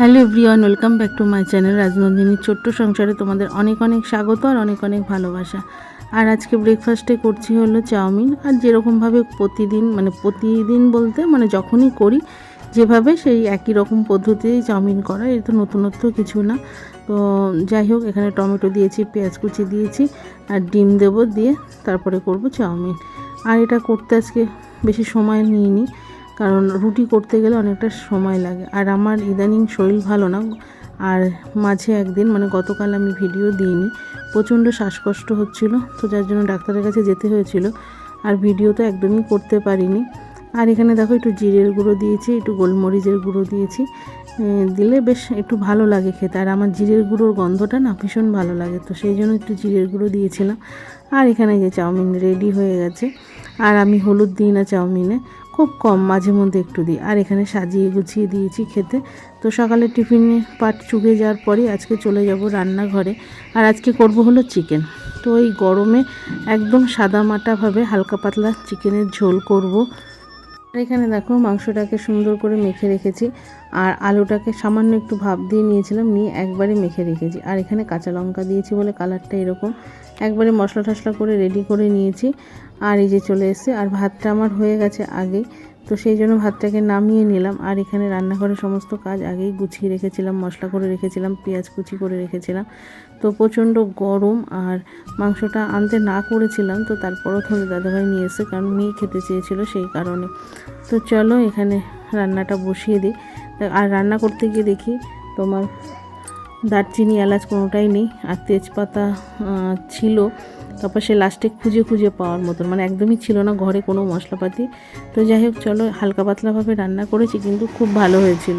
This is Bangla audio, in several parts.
Hello everyone, welcome back to my channel রাজনন্দিনীর ছোট্ট সংসারে তোমাদের অনেক অনেক স্বাগত আর অনেক অনেক ভালোবাসা। আর আজকে ব্রেকফাস্টে করছি হলো চাউমিন। আর যেরকমভাবে প্রতিদিন মানে প্রতিদিন বলতে মানে যখনই করি, যেভাবে সেই একই রকম পদ্ধতিতেই চাউমিন করা। এটা তো নতুনত্ব কিছু না। তো যাই হোক, এখানে টমেটো দিয়েছি, পেঁয়াজ কুচি দিয়েছি, আর ডিম দেবো দিয়ে তারপরে করব চাউমিন। আর এটা করতে আজকে বেশি সময় নিইনি। কারণ রুটি করতে গেলে অনেকটা সময় লাগে। আর আমার ইদানিং শরীর ভালো না। আর মাঝে একদিন মানে গতকাল আমি ভিডিও দিইনি, প্রচণ্ড শ্বাসকষ্ট হচ্ছিল, তো যার জন্য ডাক্তারের কাছে যেতে হয়েছিল। আর ভিডিও তো একদমই করতে পারিনি। আর এখানে দেখো একটু জিরের গুঁড়ো দিয়েছি, একটু গোলমরিচের গুঁড়ো দিয়েছি। দিলে বেশ একটু ভালো লাগে খেতে। আর আমার জিরের গুঁড়োর গন্ধটা না ভীষণ ভালো লাগে, তো সেই জন্য একটু জিরের গুঁড়ো দিয়েছিলাম। আর এখানে যে চাউমিন রেডি হয়ে গেছে। আর আমি হলুদ দিই না চাউমিনে। খুব কম, মাঝে মধ্যে একটু দিই। আর এখানে সাজিয়ে গুছিয়ে দিয়েছি খেতে। তো সকালে টিফিনে পাট চুকে যাওয়ার পরে আজকে চলে যাব রান্নাঘরে। আর আজকে করব হলো চিকেন। তো এই গরমে একদম সাদা মাটাভাবে হালকা পাতলা চিকেনের ঝোল করব। এখানে দেখো মাংসটাকে সুন্দর করে মেখে রেখেছি, আর আলুটাকে সামান্য একটু ভাপ দিয়ে নিয়েছিলাম, নিয়ে একবারে মেখে রেখেছি। আর এখানে কাঁচা লঙ্কা দিয়েছি বলে কালারটা এরকম। একবারে মশলা টশলা করে রেডি করে নিয়েছি। আর এই যে চলে এসেছে, আর ভাতটা আমার হয়ে গেছে আগেই। তো সেই জন্য ভাতটাকে নামিয়ে নিলাম। আর এখানে রান্নাঘরে সমস্ত কাজ আগেই গুছিয়ে রেখেছিলাম, মশলা করে রেখেছিলাম, পেঁয়াজ কুচি করে রেখেছিলাম। তো প্রচণ্ড গরম আর মাংসটা আনতে না করেছিলাম, তো তারপরও তোমাদের দাদাভাই নিয়ে এসে কারণ মেয়ে খেতে চেয়েছিল সেই কারণে। তো চলো এখানে রান্নাটা বসিয়ে দিই। আর রান্না করতে গিয়ে দেখি, তোমার দারচিনি এলাচ কোনোটাই নেই, আর তেজপাতা ছিল। তারপর সে লাস্টে খুঁজে খুঁজে পাওয়ার মতন মানে একদমই ছিল না ঘরে কোনো মশলাপাতি। তো যাই হোক, চলো হালকা পাতলাভাবে রান্না করেছি, কিন্তু খুব ভালো হয়েছিল।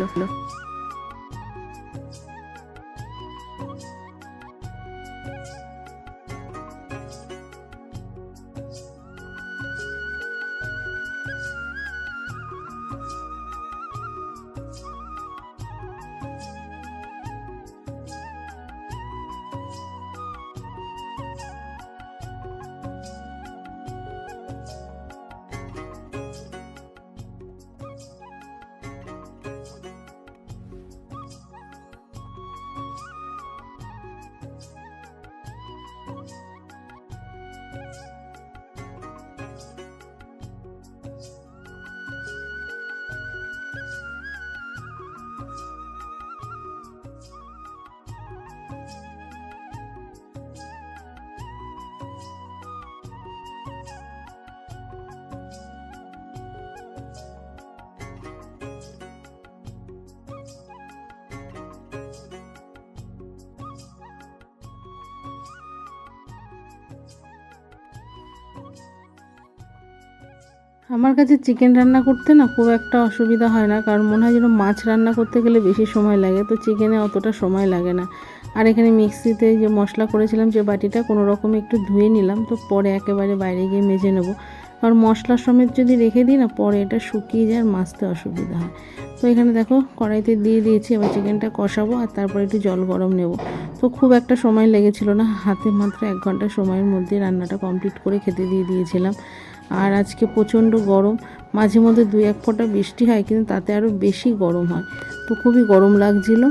আমার কাছে চিকেন রান্না করতে না খুব একটা অসুবিধা হয় না, কারণ মনে হয় যেন মাছ রান্না করতে গেলে বেশি সময় লাগে। তো চিকেনে অতটা সময় লাগে না। আর এখানে মিক্সিতে যে মশলা করেছিলাম যে বাটিটা, কোনো রকমে একটু ধুয়ে নিলাম, তো পরে একেবারে বাইরে গিয়ে মেজে নেব। কারণ মশলা সমেত যদি রেখে দিই না, পরে এটা শুকিয়ে যায় আর মাছতে অসুবিধা হয়। তো এখানে দেখো, কড়াইতে দিয়ে দিয়েছি, এবার চিকেনটা কষাবো আর তারপরে একটু জল গরম নেব। তো খুব একটা সময় লেগেছিল না, হাতে মাত্র এক ঘণ্টা সময়ের মধ্যে রান্নাটা কমপ্লিট করে খেতে দিয়ে দিয়েছিলাম। আর আজকে প্রচণ্ড গরম। মাঝে মধ্যে দুই এক ফোঁটা বৃষ্টি হয়, কিন্তু তাতে আরও বেশি গরম হয়। তো খুবই গরম লাগছিল।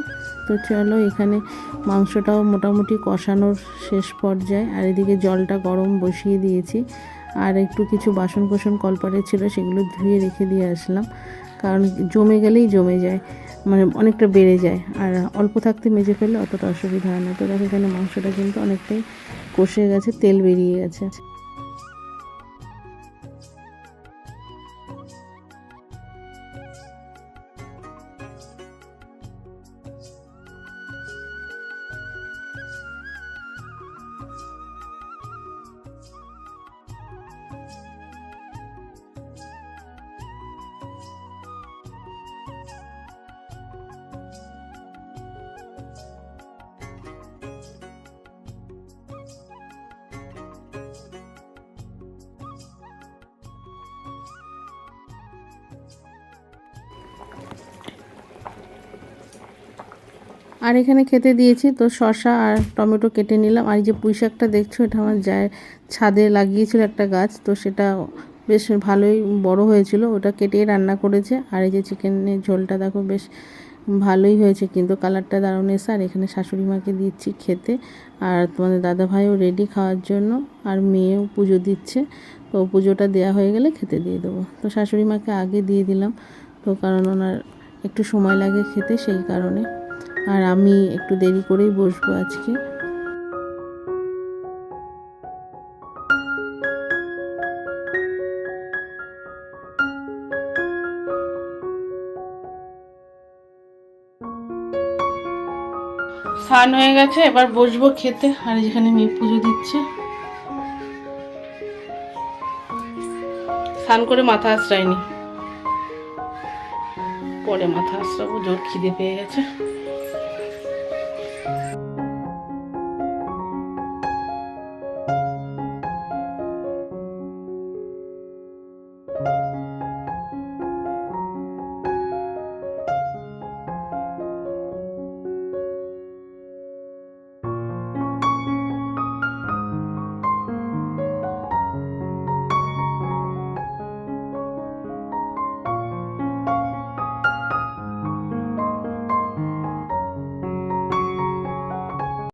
তো চলো এখানে মাংসটাও মোটামুটি কষানোর শেষ পর্যায়ে। আর এদিকে জলটা গরম বসিয়ে দিয়েছি। আর একটু কিছু বাসন কোসন কলপারে ছিল, সেগুলো ধুয়ে রেখে দিয়ে আসলাম। কারণ জমে গেলেই জমে যায় মানে অনেকটা বেড়ে যায়। আর অল্প থাকতে মেজে ফেললে অতটা অসুবিধা হয় না। তো দেখো এখানে মাংসটা কিন্তু অনেকটাই কষে গেছে, তেল বেরিয়ে গেছে। আর এখানে খেতে দিয়েছি তো শসা আর টমেটো কেটে নিলাম। আর এই যে পুঁই শাকটা দেখছ, এটা আমার যায় ছাদে লাগিয়েছিল একটা গাছ, তো সেটা বেশ ভালোই বড় হয়েছিল। ওটা কেটে রান্না করেছে। আর এই যে চিকেনের ঝোলটা দেখো বেশ ভালোই হয়েছে, কিন্তু কালারটা দারুণ এসে, আর এখানে শাশুড়ি মাকে দিচ্ছি খেতে। আর তোমাদের দাদা ভাইও রেডি খাওয়ার জন্য, আর মেয়েও পুজো দিচ্ছে। তো পুজোটা দেওয়া হয়ে গেলে খেতে দিয়ে দেবো। তো শাশুড়ি মাকে আগে দিয়ে দিলাম, তো কারণ ওনার একটু সময় লাগে খেতে, সেই কারণে। আর আমি একটু দেরি করেই বসবো আজকে। স্নান হয়ে গেছে, এবার বসবো খেতে। আর যেখানে মেয়ে পুজো দিচ্ছে। স্নান করে মাথা আশ্রায়নি। পরে মাথা আশ্রাবো জোর খিদে পেয়ে গেছে।